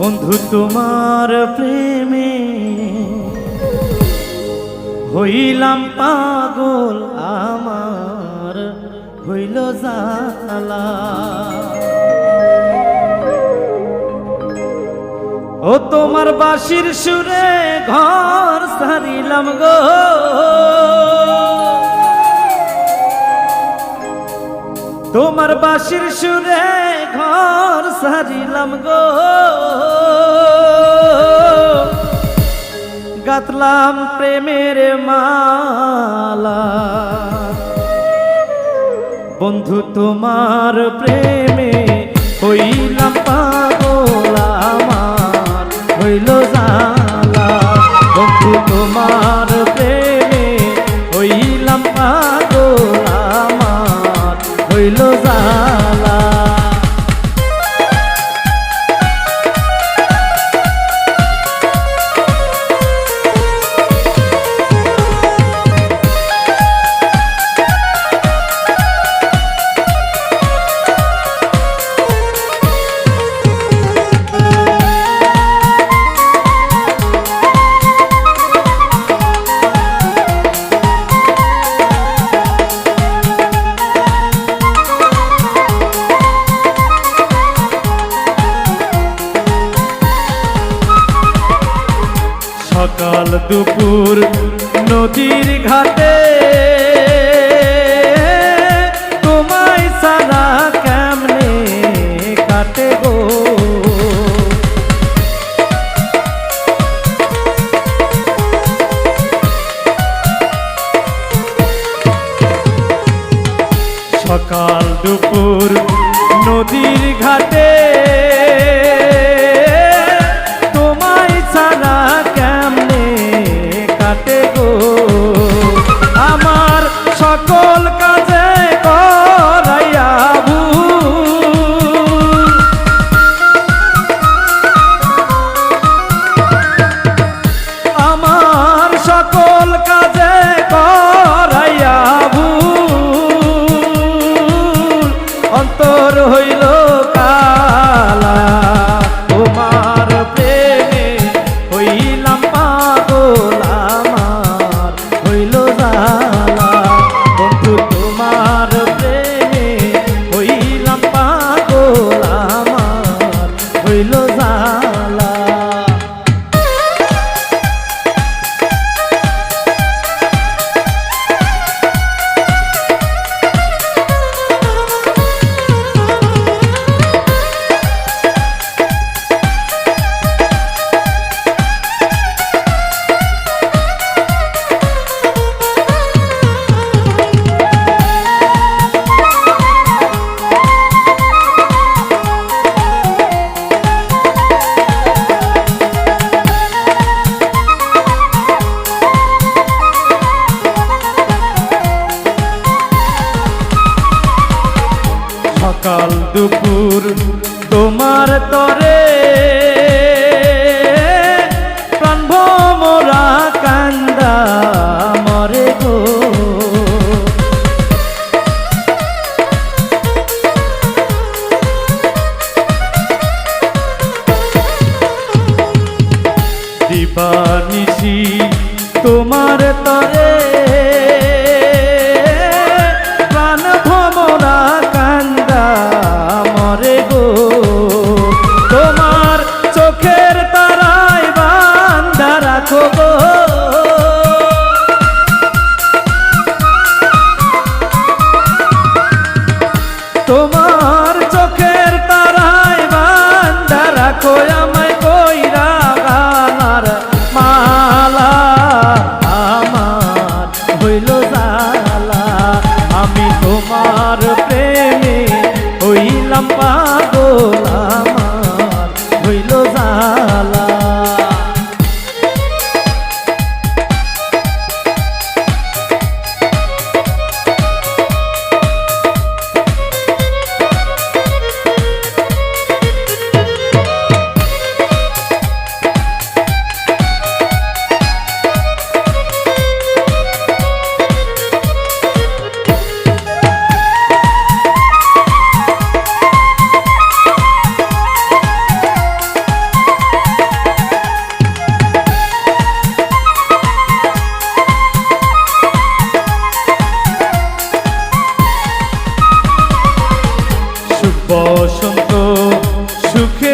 বন্ধু, তোমার প্রেমে হইলাম পাগল আমার, হইল জালা ও তোমার বাঁশির সুরে ঘর সারিলাম গো। তোমার বাসির সুরে ঘর সারিলাম গো। গাতলাম প্রেমের মালা। বন্ধু তোমার প্রেমে হইলাম পাগল হইল জালা দুপুর নদীর ঘাটে। তোমায় সারা কেমনে কাটে গো? সকাল দুপুর নদীর ঘাটে। দিবানিশি তোমার তরে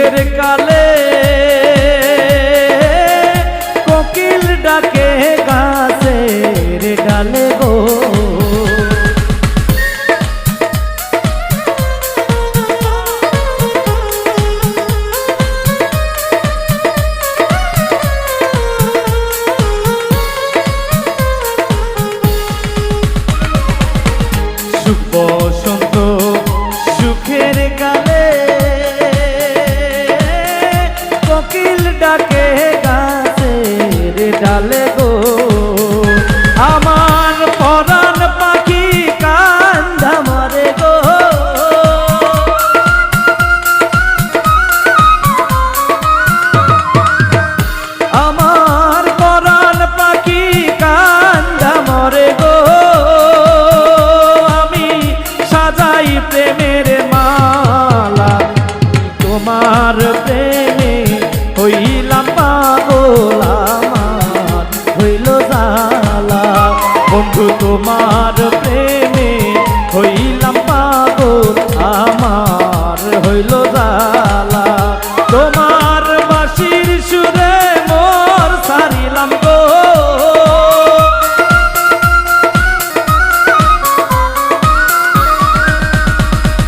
সুখের কালে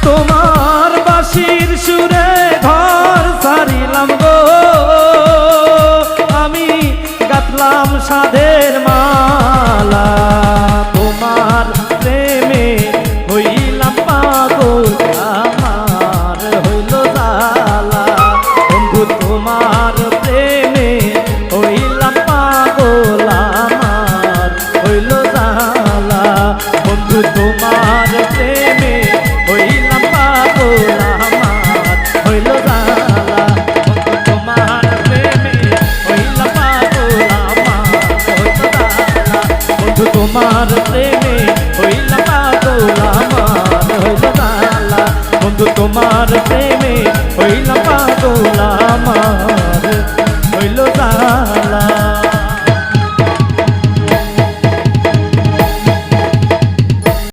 তোমার তোমার প্রেমে